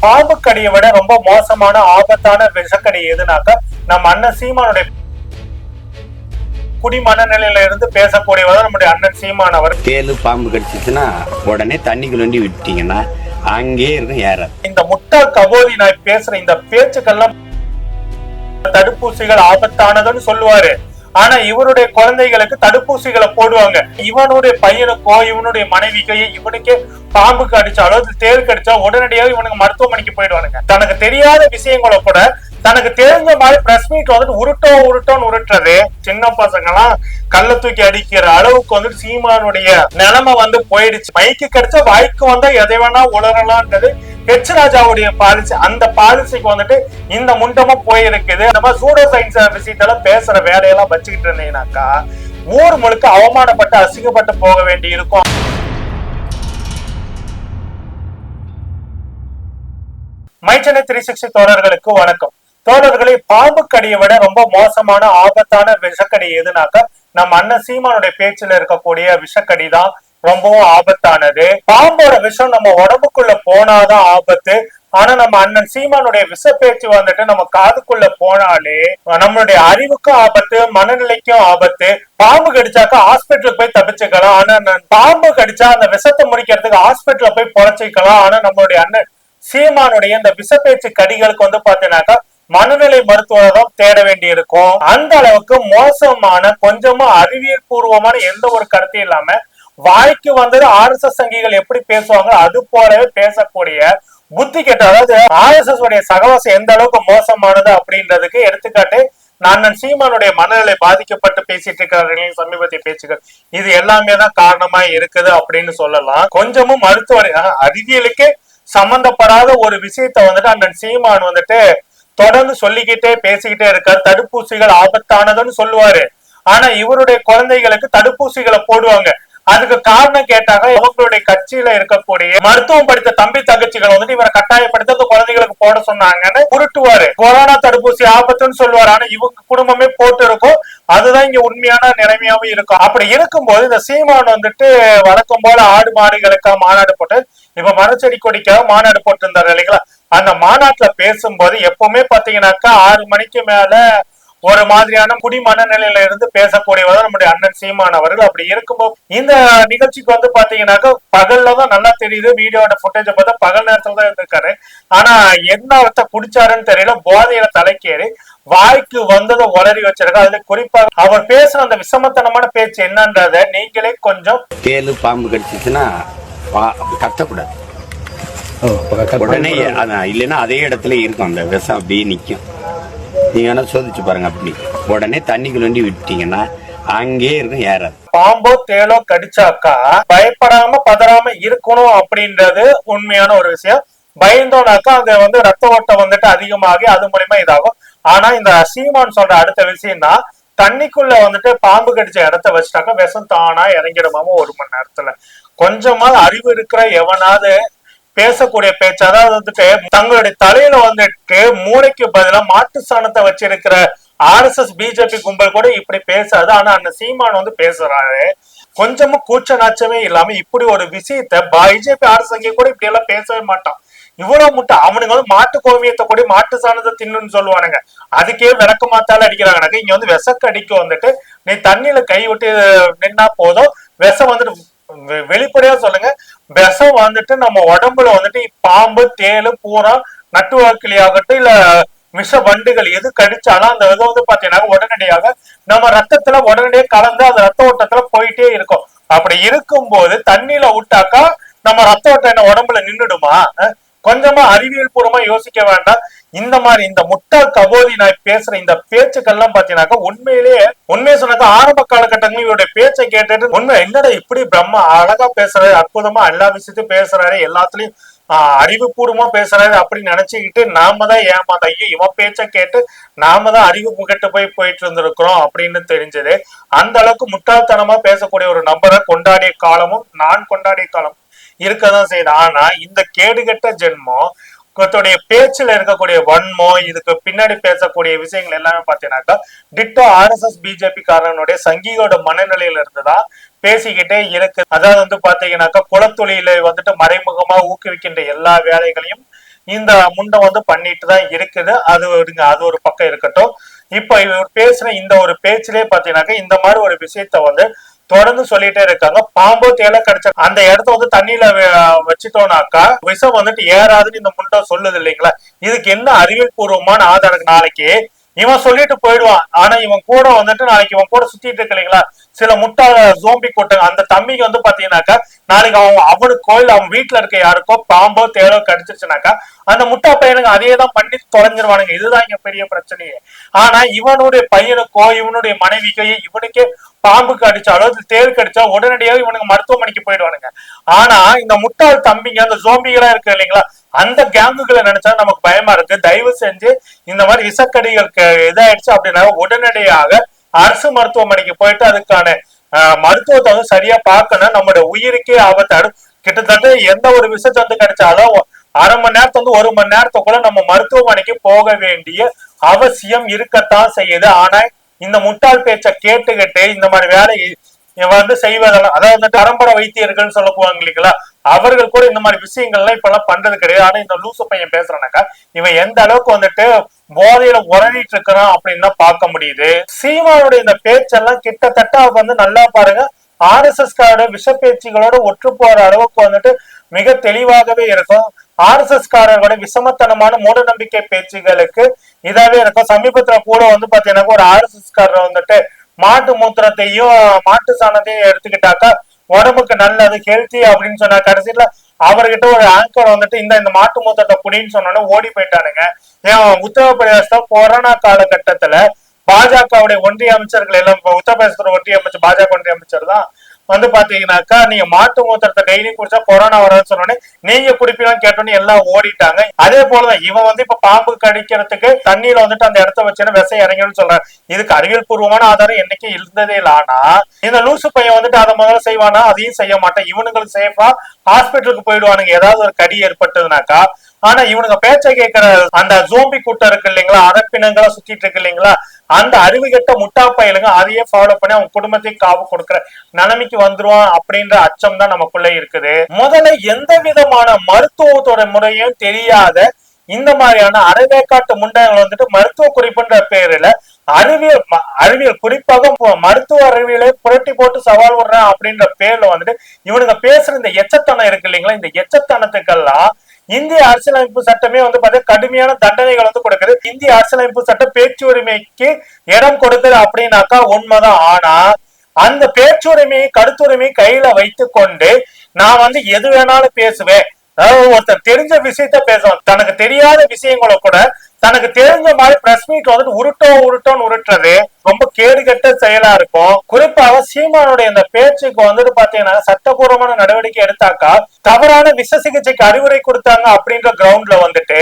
பாம்பு கடியை விட ரொம்ப மோசமான ஆபத்தான விஷக்கடி எதுனாக்கா நம்ம அண்ணன் சீமானுடைய குடி மனநிலையில இருந்து பேசக்கூடியவர் நம்முடைய அண்ணன் சீமான் அவர். தேலு பாம்பு கடிச்சிச்சுன்னா உடனே தண்ணிக்குள்ள வண்டி விட்டீங்கன்னா அங்கேயே இருக்கும் ஏறாது இந்த முட்டாள் கபோதி நான் பேசுற இந்த பேச்சுக்கள்லாம் தடுப்பூசிகள் ஆபத்தானதுன்னு சொல்லுவாரு. ஆனா இவருடைய குழந்தைகளுக்கு தடுப்பூசிகளை போடுவாங்க. இவனுடைய பையனுக்கோ இவனுடைய மனைவிக்கோ இவனுக்கே பாம்பு கடிச்சாலோ இல்ல தேள் கடிச்சா உடனடியாக இவனுக்கு மருத்துவமனைக்கு போயிடுவானுங்க. தனக்கு தெரியாத விஷயங்களை கூட தனக்கு தெரிஞ்ச மாதிரி பிரஸ் மீட் வந்துட்டு உருட்டோ உருட்டோன்னு உருட்டுறது சின்ன பசங்க எல்லாம் கல்ல தூக்கி அடிக்கிற அளவுக்கு வந்துட்டு சீமானுடைய நிலைமை வந்து போயிடுச்சு. மைக்கு கிடைச்சா வாய்க்கு வந்தா எதை வேணா உளரலான்றது ஹெச் ராஜாவுடைய பாலிசி அந்த பாலிசிக்கு வந்துட்டு இந்த முண்டமா போயிருக்குது. நம்ம சூடோ சயின்ஸ் விஷயத்தெல்லாம் பேசுற வேலையெல்லாம் வச்சுக்கிட்டு இருந்தீங்கன்னாக்கா ஊர் முழுக்க அவமானப்பட்டு அசிங்கப்பட்டு போக வேண்டி இருக்கும். மைச்சனை த்ரீ சிக்ஸ்டி தோழர்களுக்கு வணக்கம். தோழர்களை பாம்பு கடியை விட ரொம்ப மோசமான ஆபத்தான விஷக்கடி எதுனாக்கா நம்ம அண்ணன் சீமானுடைய பேச்சுல இருக்கக்கூடிய விஷக்கடி தான் ரொம்பவும் ஆபத்தானது. பாம்போட விஷம் நம்ம உடம்புக்குள்ள போனாதான் ஆபத்து. ஆனா நம்ம அண்ணன் சீமானுடைய விஷ பேச்சு வந்துட்டு நம்ம காதுக்குள்ள போனாலே நம்மளுடைய அறிவுக்கும் ஆபத்து மனநிலைக்கும் ஆபத்து. பாம்பு கடிச்சாக்கா ஹாஸ்பிட்டலுக்கு போய் தப்பிச்சுக்கலாம். ஆனா பாம்பு கடிச்சா அந்த விஷத்தை முடிக்கிறதுக்கு ஹாஸ்பிட்டல போய் பொழைச்சிக்கலாம். ஆனா நம்மளுடைய அண்ணன் சீமானுடைய இந்த விஷப்பேச்சு கடிகளுக்கு வந்து பாத்தீங்கன்னாக்கா மனநிலை மருத்துவரை தான் தேட வேண்டி இருக்கும் அந்த அளவுக்கு மோசமான கொஞ்சமா அறிவியல் பூர்வமான எந்த ஒரு கருத்தையும் இல்லாம வாய்க்கு வந்தது ஆர் எஸ் எஸ் சங்கிகள் எப்படி பேசுவாங்க அது போலவே பேசக்கூடிய புத்தி கெட்ட அதாவது ஆர் எஸ் எஸ் உடைய சகவாசம் எந்த அளவுக்கு மோசமானது அப்படின்றதுக்கு எடுத்துக்காட்டு நான் சீமானுடைய மனநிலை பாதிக்கப்பட்டு பேசிட்டு இருக்கிறார்கள் சமீபத்திய பேச்சுகள் இது எல்லாமே தான் காரணமா இருக்குது அப்படின்னு சொல்லலாம். கொஞ்சமும் மருத்துவ அறிவியலுக்கே சம்பந்தப்படாத ஒரு விஷயத்த வந்துட்டு அண்ணன் சீமான் வந்துட்டு தொடர்ந்து சொல்லிக்கிட்டே பேசிக்கிட்டே இருக்காரு. தடுப்பூசிகள் ஆபத்தானதுன்னு சொல்லுவாரு. ஆனா இவருடைய குழந்தைகளுக்கு தடுப்பூசிகளை போடுவாங்க. அதுக்கு காரணம் கேட்டாங்க அவங்களுடைய கட்சியில இருக்கக்கூடிய மருத்துவம் படித்த தம்பி தங்கச்சிகள் வந்துட்டு இவரை கட்டாயப்படுத்தி அந்த குழந்தைகளுக்கு போட சொன்னாங்கன்னு உருட்டுவாரு. கொரோனா தடுப்பூசி ஆபத்துன்னு சொல்லுவாரு. ஆனா இவங்க குடும்பமே போட்டு இருக்கும் அதுதான் இங்க உண்மையான நிலைமையாவும் இருக்கும். அப்படி இருக்கும்போது இந்த சீமான் வந்துட்டு வழக்கம் போல ஆடு மாடுகளுக்காக மாநாடு போட்டு இப்ப மரச்செடி கொடிக்காக மாநாடு போட்டிருந்தாரு இல்லைங்களா? அந்த மாநாட்டுல பேசும்போது எப்பவுமே பாத்தீங்கன்னாக்கா ஆறு மணிக்கு மேல ஒரு மாதிரியான குடி மனநிலையில இருந்து பேசக்கூடியவர் நம்முடைய அண்ணன் சீமான் அவர்கள் அப்படி இருக்கும்போது இந்த நிகழ்ச்சிக்கு வந்து பாத்தீங்கன்னாக்கா பகல்ல தான் நல்லா தெரியுது வீடியோட ஃபுட்டேஜ பார்த்தா பகல் நேரத்துல தான் இருந்திருக்காரு. ஆனா என்ன அவர்த்த குடிச்சாருன்னு தெரியல போதையில தலைக்கேறி வாய்க்கு வந்ததை உளறி வச்சிருக்க அதுல குறிப்பா அவர் பேசுற அந்த விஷமத்தனமான பேச்சு என்னன்றத நீங்களே கொஞ்சம் தேலு பாம்பு கடிச்சிச்சுன்னா கத்தக்கூடாது. உடனே இல்லைன்னா அதே இடத்துல இருக்கும் அந்த விஷம் அப்படியே நிக்கும். நீங்க வேணா சோதிச்சு பாருங்க அப்படி. உடனே தண்ணி வண்டி விட்டீங்கன்னா அங்கே இருக்கும் ஏறாது. பாம்போ தேலோ கடிச்சாக்கா பயப்படாம பதறாம இருக்கணும் அப்படின்றது உண்மையான ஒரு விஷயம். பயந்தோனாக்கா அங்க வந்து ரத்த ஓட்டம் வந்துட்டு அதிகமாகி அது மூலியமா இதாகும். ஆனா இந்த சீமான் சொல்ற அடுத்த விஷயம் தான் தண்ணிக்குள்ள வந்துட்டு பாம்பு கடிச்ச இடத்த வச்சுட்டாக்கா விஷம் தானா இறங்கிடுமாமோ ஒரு மணி நேரத்துல. கொஞ்சமா அறிவு இருக்கிற எவனாவது பேசக்கூடிய பேச்சு அதாவது வந்துட்டு தங்களுடைய தலையில வந்துட்டு மூளைக்கு பதிலா மாட்டு சாணத்தை வச்சிருக்கிற ஆர்எஸ்எஸ் பிஜேபி கும்பல் கூட இப்படி பேசாது. ஆனா அந்த சீமான் வந்து பேசுறாரு. கொஞ்சமும் கூச்ச நாச்சமே இல்லாம இப்படி ஒரு விஷயத்த பிஜேபி அரசு கூட இப்படி எல்லாம் பேசவே மாட்டான். இவ்வளவு முட்டை. அவனுங்க வந்து மாட்டு கோவியத்தை கூட மாட்டு சாணத்தை தின்னுன்னு சொல்லுவானுங்க. அதுக்கே விளக்க மாத்தால அடிக்கிறாங்க இங்க வந்து விசக்கடிக்கு வந்துட்டு நீ தண்ணியில கை விட்டு நின்னா போதும் விஷம் வந்துட்டு வெளிப்படையா சொல்லுங்க. விஷம் வந்துட்டு நம்ம உடம்புல வந்துட்டு பாம்பு தேளு பூரா நட்டுவாக்கிளி ஆகட்டும் இல்ல விஷ வண்டுகள் எது கடிச்சாலும் அந்த இது வந்து பாத்தீங்கன்னா உடனடியாக நம்ம ரத்தத்துல உடனடியாக கலந்து அந்த ரத்த ஓட்டத்துல போயிட்டே இருக்கும். அப்படி இருக்கும்போது தண்ணியில விட்டாக்கா நம்ம ரத்த ஓட்டம் என்ன உடம்புல நின்னுடுமா? கொஞ்சமா அறிவியல் பூர்வமா யோசிக்க வேண்டாம். இந்த மாதிரி இந்த முட்டா கபோதி நான் பேசுற இந்த பேச்சுக்கள்லாம் பாத்தீங்கன்னாக்கா உண்மையிலேயே உண்மையை சொன்னாக்கா ஆரம்ப காலகட்டங்களும் இவருடைய பேச்சை கேட்டுட்டு உண்மை என்னடா இப்படி பிரம்மா அழகா பேசுறாரு அற்புதமா எல்லா விஷயத்தையும் பேசுறாரு எல்லாத்துலயும் ஆஹ் அறிவுபூர்வமா பேசுறாரு அப்படின்னு நினைச்சுக்கிட்டு நாம தான் ஏமாந்த ஐயோ இவன் பேச்ச கேட்டு நாம தான் அறிவு முகட்டு போய் போயிட்டு இருந்திருக்கிறோம் அப்படின்னு தெரிஞ்சது. அந்த அளவுக்கு முட்டாள்தனமா பேசக்கூடிய ஒரு நபரை கொண்டாடிய காலமும் நான் கொண்டாடிய காலம் இருக்கதான் செய்யுது. ஆனா இந்த கேடுகட்ட ஜென்மம் தன்னுடைய பேச்சுல இருக்கக்கூடிய வன்மோ இதுக்கு பின்னாடி பேசக்கூடிய விஷயங்கள் எல்லாமே பாத்தீங்கன்னாக்கா டிட்டோ ஆர்எஸ்எஸ் பிஜேபி காரனுடைய சங்கியோட மனநிலையில இருந்துதான் பேசிக்கிட்டே இருக்கு. அதாவது வந்து பாத்தீங்கன்னாக்கா குலத்தொழிலை வந்துட்டு மறைமுகமா ஊக்குவிக்கின்ற எல்லா வேலைகளையும் இந்த முண்டை வந்து பண்ணிட்டு தான் இருக்குது. அது இருங்க அது ஒரு பக்கம் இருக்கட்டும். இப்ப இவர் பேசுற இந்த ஒரு பேச்சிலே பாத்தீங்கன்னாக்கா இந்த மாதிரி ஒரு விஷயத்த வந்து தொடர்ந்து சொல்லிட்டே இருக்காங்க. பாம்போ தேலை கடிச்ச அந்த இடத்த வந்து தண்ணியில வச்சுட்டோம்னாக்கா விஷம் வந்துட்டு ஏறாதுன்னு இந்த முண்டை சொல்லுது இல்லைங்களா? இதுக்கு என்ன அறிவியல் பூர்வமான ஆதாரம்? நாளைக்கு இவன் சொல்லிட்டு போயிடுவான். ஆனா இவன் கூட வந்துட்டு நாளைக்கு இவன் கூட சுத்திட்டு இருக்கு இல்லைங்களா? சில முட்டாள ஜோம்பி கூட்டங்க அந்த தம்பிக்கு வந்து பாத்தீங்கன்னாக்கா நாளைக்கு அவன் அவனுக்கு கோயில் அவன் வீட்டுல இருக்க யாருக்கோ பாம்போ தேலோ கடிச்சிருச்சுனாக்கா அந்த முட்டா பையனுங்க அதே தான் பண்ணி தொலைஞ்சிருவானுங்க. இதுதான் இங்க பெரிய பிரச்சனையே. ஆனா இவனுடைய பையனுக்கோ இவனுடைய மனைவிக்கோ இவனுக்கே பாம்பு கடிச்சாலோ இல்ல தேள் கடிச்சா உடனடியாக இவனுக்கு மருத்துவமனைக்கு போயிடுவானுங்க. ஆனா இந்த முட்டாள் தம்பிங்க அந்த ஜோம்பிகளா இருக்கு இல்லைங்களா அந்த கேங்குகளை நினைச்சா நமக்கு பயமா இருக்கு. தயவு செஞ்சு இந்த மாதிரி விஷக்கடிகளுக்கு இதாயிடுச்சு அப்படின்னா உடனடியாக அரசு மருத்துவமனைக்கு போயிட்டு அதுக்கான ஆஹ், மருத்துவத்தை வந்து சரியா பார்க்கணும். நம்மளோட உயிருக்கே ஆபத்தாடும் கிட்டத்தட்ட எந்த ஒரு விஷஜந்து கிடைச்சாலும் அரை மணி நேரத்துல இருந்து ஒரு மணி நேரத்துக்குள்ள நம்ம மருத்துவமனைக்கு போக வேண்டிய அவசியம் இருக்கத்தான் செய்யுது. ஆனா இந்த முட்டாள் பேச்ச கேட்டுக்கிட்டு இந்த மாதிரி வேலையை இவன் வந்து செய்வதெல்லாம் அதாவது வந்து பரம்பரை வைத்தியர்கள் சொல்ல போவாங்க இல்லைங்களா அவர்கள் கூட இந்த மாதிரி விஷயங்கள்லாம் இப்ப எல்லாம் பண்றது கிடையாது. ஆனா இந்த லூசு பையன் பேசுறானாக்கா இவன் எந்த அளவுக்கு வந்துட்டு போதையில உரணிட்டு இருக்கிறான் அப்படின்னு தான் பார்க்க முடியுது. சீமானுடைய இந்த பேச்செல்லாம் கிட்டத்தட்ட வந்து நல்லா பாருங்க ஆர்எஸ்எஸ் காரோட விஷ பேச்சுகளோட ஒற்று போற அளவுக்கு வந்துட்டு மிக தெளிவாகவே இருக்கும். ஆர்எஸ்எஸ் காரர்களோட விஷமத்தனமான மூட நம்பிக்கை பேச்சுகளுக்கு இதாவே இருக்கும். சமீபத்துல கூட வந்து பாத்தீங்கன்னா ஒரு ஆர்எஸ்எஸ்காரர் வந்துட்டு மாட்டு மூத்திரத்தையும் மாட்டு சாணத்தையும் எடுத்துக்கிட்டாக்கா உடம்புக்கு நல்லது ஹெல்த்தி அப்படின்னு சொன்னா கடைசியில அவர்கிட்ட ஒரு ஆங்கர் வந்துட்டு இந்த இந்த மாட்டு மூத்தத்தை குடின்னு சொன்னோன்னே ஓடி போயிட்டானுங்க. ஏன் உத்தரப்பிரதேச கொரோனா காலகட்டத்துல பாஜகவுடைய ஒன்றிய அமைச்சர்கள் எல்லாம் இப்ப உத்தரப்பிரதேசத்துல ஒன்றிய அமைச்சர் பாஜக ஒன்றிய அமைச்சர் தான் வந்து பாத்தீங்கன்னாக்கா நீங்க மாட்டு மூத்திரத்தை டெய்லி குடிச்சா கொரோனா வராதுன்னு சொன்னோடனே நீங்க குடிப்பீங்கன்னு கேட்டோன்னே எல்லாம் ஓடிட்டாங்க. அதே போலதான் இவன் வந்து இப்ப பாம்பு கடிக்கிறதுக்கு தண்ணியில வந்துட்டு அந்த இடத்த வச்சுன்னு விசை இறங்கணும்னு சொல்றேன் இதுக்கு அறிவியல் பூர்வமான ஆதாரம் என்னைக்கும் இருந்ததே இல்லை. ஆனா இந்த லூசு பையன் வந்துட்டு அதை முதல்ல செய்வானா? அதையும் செய்ய மாட்டேன். இவனுங்களுக்கு சேஃபா ஹாஸ்பிட்டலுக்கு போயிடுவானுங்க. ஏதாவது ஒரு கடி ஏற்பட்டதுனாக்கா ஆனா இவனுங்க பேச்சை கேட்கிற அந்த ஜோம்பி கூட்டம் இருக்கு இல்லைங்களா? அரப்பினங்களா சுத்திட்டு இருக்கு இல்லைங்களா? அந்த அறிவுகட்ட முட்டா பயலுங்க அதையே ஃபாலோ பண்ணி அவங்க குடும்பத்தையும் காவு கொடுக்கிற நிலைமைக்கு வந்துருவான் அப்படின்ற அச்சம் தான் நமக்குள்ள இருக்குது. முதல்ல எந்த விதமான மருத்துவத்தோட முறையும் தெரியாத இந்த மாதிரியான அறவேக்காட்டு முண்டங்கள் வந்துட்டு மருத்துவ குறிப்புன்ற பேருல அறிவியல் அறிவியல் குறிப்பாக மருத்துவ அறிவியல புரட்டி போட்டு சவால் விடுறேன் அப்படின்ற பேர்ல வந்துட்டு இவனுங்க பேசுற இந்த எச்சத்தனம் இருக்கு இல்லைங்களா? இந்த எச்சத்தனத்துக்கெல்லாம் இந்திய அரசியலமைப்பு சட்டமே வந்து பாத்தீங்கன்னா கடுமையான தண்டனைகள் வந்து கொடுக்குது. இந்திய அரசியலமைப்பு சட்டம் பேச்சு உரிமைக்கு இடம் கொடுக்குது அப்படின்னாக்கா உண்மைதான். ஆனா அந்த பேச்சுரிமையை கருத்துரிமையை கையில வைத்துக் கொண்டு நான் வந்து எது வேணாலும் பேசுவேன். அதாவது ஒருத்தர் தெரிஞ்ச விஷயத்த பேசுவான். தனக்கு தெரியாத விஷயங்களை கூட தனக்கு தெரிஞ்ச மாதிரி பிரஸ் மீட் வந்துட்டு உருட்டோ உருட்டோன்னு உருட்டுறது ரொம்ப கேடுகட்ட செயலா இருக்கும். குறிப்பாக சீமானுடைய இந்த பேச்சுக்கு வந்துட்டு பாத்தீங்கன்னா சட்டபூர்வமான நடவடிக்கை எடுத்தாக்கா தவறான விஷ சிகிச்சைக்கு அறிவுரை கொடுத்தாங்க அப்படின்ற கிரவுண்ட்ல வந்துட்டு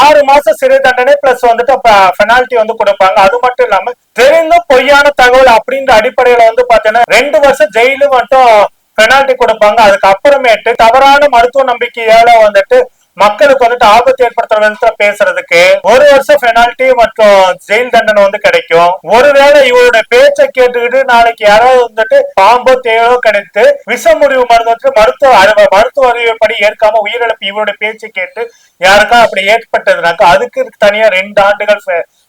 ஆறு மாசம் சிறை தண்டனை பிளஸ் வந்துட்டு பெனால்டி வந்து கொடுப்பாங்க. அது மட்டும் இல்லாம தெரிந்த பொய்யான தகவல் அப்படின்ற அடிப்படையில வந்து பாத்தீங்கன்னா ரெண்டு வருஷம் ஜெயிலு மட்டும் பெனால்டி கொடுப்பாங்க. அதுக்கு அப்புறமேட்டு தவறான மருத்துவ நம்பிக்கையால வந்துட்டு மக்களுக்கு வந்துட்டு ஆபத்து ஏற்படுத்துற விதத்துல பேசுறதுக்கு ஒரு வருஷம் பெனால்டி மற்றும் ஜெயில் தண்டனை வந்து கிடைக்கும். ஒருவேளை இவரோட பேச்சை கேட்டுக்கிட்டு நாளைக்கு யாராவது வந்துட்டு பாம்போ தேவோ கிடைத்து விஷ முடிவு மருந்து வந்துட்டு மருத்துவ மருத்துவ அறிவுப்படி ஏற்காம உயிரிழப்பு இவருடைய பேச்சை கேட்டு யாருக்கா அப்படி ஏற்பட்டதுனாக்கா அதுக்கு தனியா ரெண்டு ஆண்டுகள்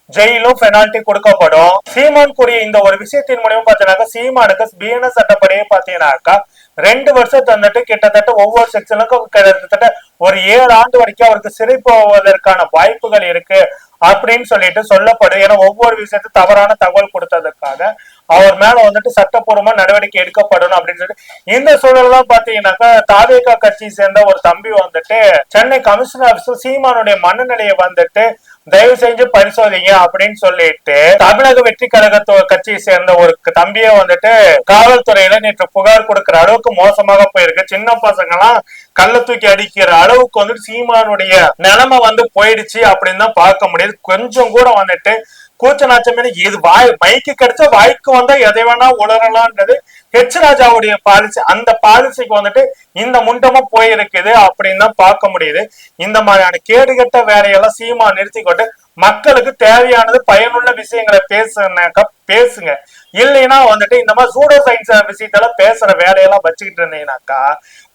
ஜெயிலும் பெனால்டி கொடுக்கப்படும். சீமான் கூறிய இந்த ஒரு விஷயத்தின் மூலியமா பாத்தீங்கன்னாக்கா சீமானுக்கு பிஎன்எஸ் சட்டப்படியே பாத்தீங்கன்னாக்கா ரெண்டு வருஷம் தந்துட்டு கிட்டத்தட்ட ஒவ்வொரு செக்ஷனுக்கும் கிட்டத்தட்ட ஒரு ஏழு ஆண்டு வரைக்கும் அவருக்கு சிறை போவதற்கான வாய்ப்புகள் இருக்கு அப்படின்னு சொல்லிட்டு சொல்லப்படும். ஏன்னா ஒவ்வொரு விஷயத்தையும் தவறான தகவல் கொடுத்ததுக்காக அவர் மேல வந்துட்டு சட்டப்பூர்வமா நடவடிக்கை எடுக்கப்படணும் அப்படின்னு சொல்லிட்டு. இந்த சூழல் தான் பாத்தீங்கன்னாக்கா தாவேகா கட்சியை சேர்ந்த ஒரு தம்பி வந்துட்டு சென்னை கமிஷனர் சீமானுடைய மனநிலையை வந்துட்டு தயவு செஞ்சு பரிசோதிங்க அப்படின்னு சொல்லிட்டு தமிழக வெற்றி கழக கட்சியை சேர்ந்த ஒரு தம்பியை வந்துட்டு காவல்துறையில நேற்று புகார் கொடுக்கிற அளவுக்கு மோசமாக போயிருக்கு. சின்ன பசங்க எல்லாம் கள்ள தூக்கி அடிக்கிற அளவுக்கு வந்துட்டு சீமானுடைய நிலைமை வந்து போயிடுச்சு அப்படின்னு தான் பார்க்க முடியுது. கொஞ்சம் கூட வந்துட்டு கூச்ச நாச்சமே இது வாய் மைக்கு கிடைச்சா வாய்க்கு வந்தா எதை வேணா உளரலான்றது ஹெச் ராஜாவுடைய பாலிசி. அந்த பாலிசிக்கு வந்துட்டு இந்த முண்டமும் போயிருக்குது அப்படின்னு தான் பார்க்க முடியுது. இந்த மாதிரியான கேடுகட்ட வேலையெல்லாம் சீமா நிறுத்தி கொண்டு மக்களுக்கு தேவையானது பயனுள்ள விஷயங்களை பேசுனாக்கா பேசுங்க. இல்லைன்னா வந்துட்டு இந்த மாதிரி சூடோ சயின்ஸ் விஷயத்தெல்லாம் பேசுற வேலையெல்லாம் வச்சுக்கிட்டு இருந்தீங்கன்னாக்கா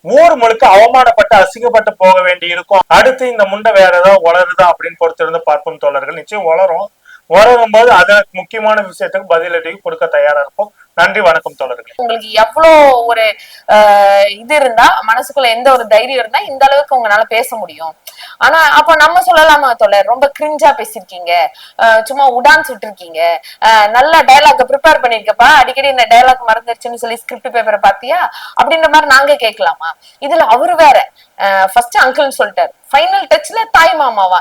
ஊர் முழுக்க அவமானப்பட்டு அசிங்கப்பட்டு போக வேண்டி இருக்கும் அடுத்து இந்த முண்டை வேற ஏதாவது வளருதா அப்படின்னு பொறுத்திருந்து பார்ப்போம் தோழர்கள். நிச்சயம் வளரும் உறங்கும் போது அதற்கு முக்கியமான விஷயத்துக்கு பதிலடி கொடுக்க தயாரா இருப்போம். நன்றி வணக்கம் தோழர்களே. உங்களுக்கு எவ்வளோ ஒரு ஆஹ், இது இருந்தா மனசுக்குள்ள எந்த ஒரு தைரியம் இருந்தா இந்த அளவுக்கு உங்களால பேச முடியும். ஆனா அப்ப நம்ம சொல்லலாமா தோழர்? ரொம்ப கிரிஞ்சா பேசிருக்கீங்க சும்மா உடான் சுட்டிருக்கீங்க. ஆஹ், நல்ல டயலாக் ப்ரிப்பேர் பண்ணிருக்கப்பா. அடிக்கடி இந்த டயலாக் மறந்துருச்சுன்னு சொல்லி ஸ்கிரிப்ட் பேப்பரை பாத்தியா? அப்படின்ற மாதிரி நாங்க கேட்கலாமா? இதுல அவரு வேற. ஃபர்ஸ்ட் அங்கிள்னு சொல்லிட்டாரு. ஃபைனல் டச்ல தாய் மாமாவா?